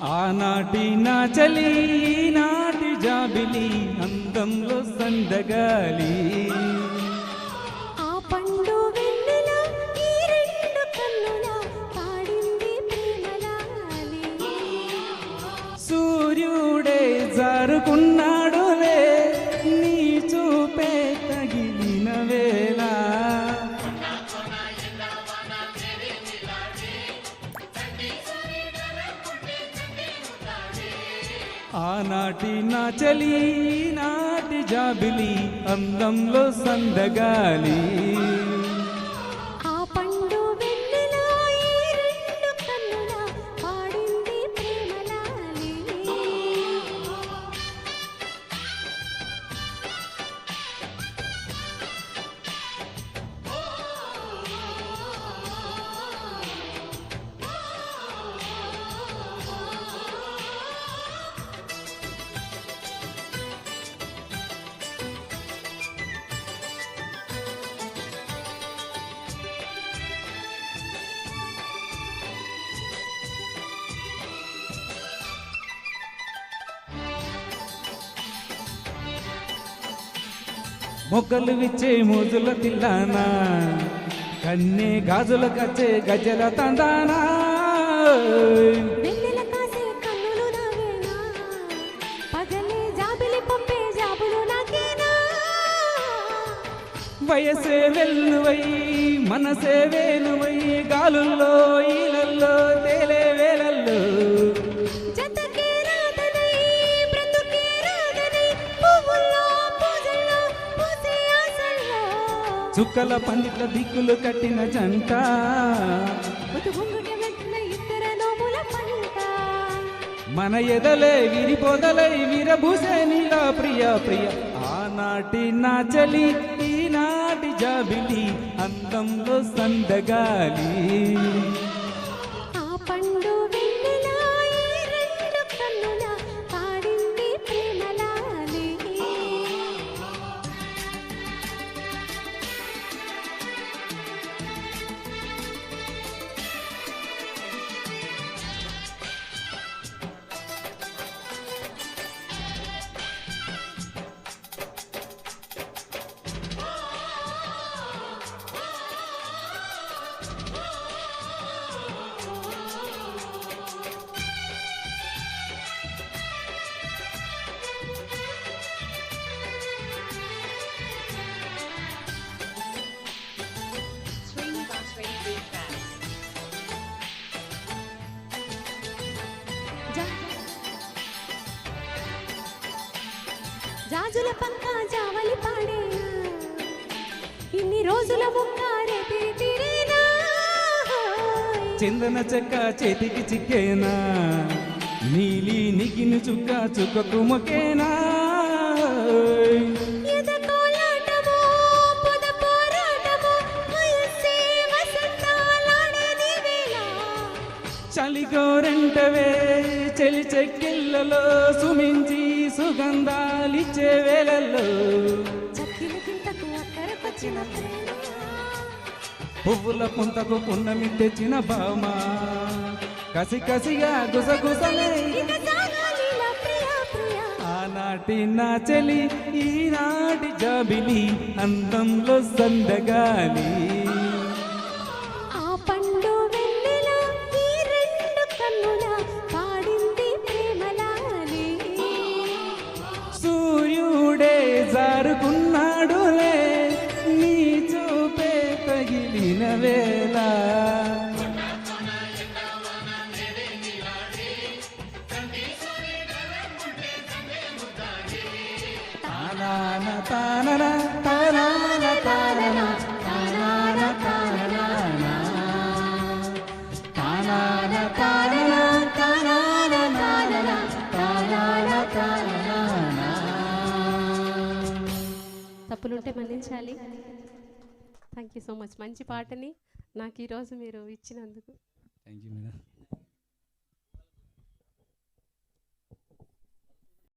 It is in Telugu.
ఆనాటి నా చలి నాటి జాబిలి అందంలో సందగాలి. సూర్యుడే జారుకున్నాడులే ఆనాటి నా చలి నాటి జాబిలి అందంలో సందగాలి. మొగ్గలు విచ్చే మోజుల తిల్లానా కన్నే గాజుల కచ్చే గజల తందానా. వయసే వెల్లువై మనసే వేలువై గాలుల్లో ఈలల్లో చుక్కల పందిట్ల దిక్కులు కట్టిన జంట. మన ఎదలే విరిపోదలై విరభూసే నీలా ప్రియ ప్రియ. ఆనాటి నా చలి ఈనాటి జాబిలి అందంలో సందగాలి. జాజుల పంక జావలి పాడేనా? ఇన్ని రోజుల ముక్కారే తీరేనా చందన చెక్క చేతికి చిక్కేనా? నీలి నిగిని చుక్క చుక్కకు మొకేనా చలిగోరెంటవే చెలి చెక్కిళ్ళలో సుమించి సుగంధాలిచ్చే వేళల్లో పువ్వుల పుంతకు పున్నమి తెచ్చిన బామ కసి కసిగా గుసగుసలే ఆనాటి నా చెలి ఈనాటి జాబిలి అందంలో సందగాలి. జారుకున్నాడులే నీ చూపే తగిలిన వేళ. తానా తానా తానా తానా తప్పులుంటే మన్నించాలి. థ్యాంక్ యూ సో మచ్ మంచి పాటని నాకు ఈరోజు మీరు ఇచ్చినందుకు. Thank you madam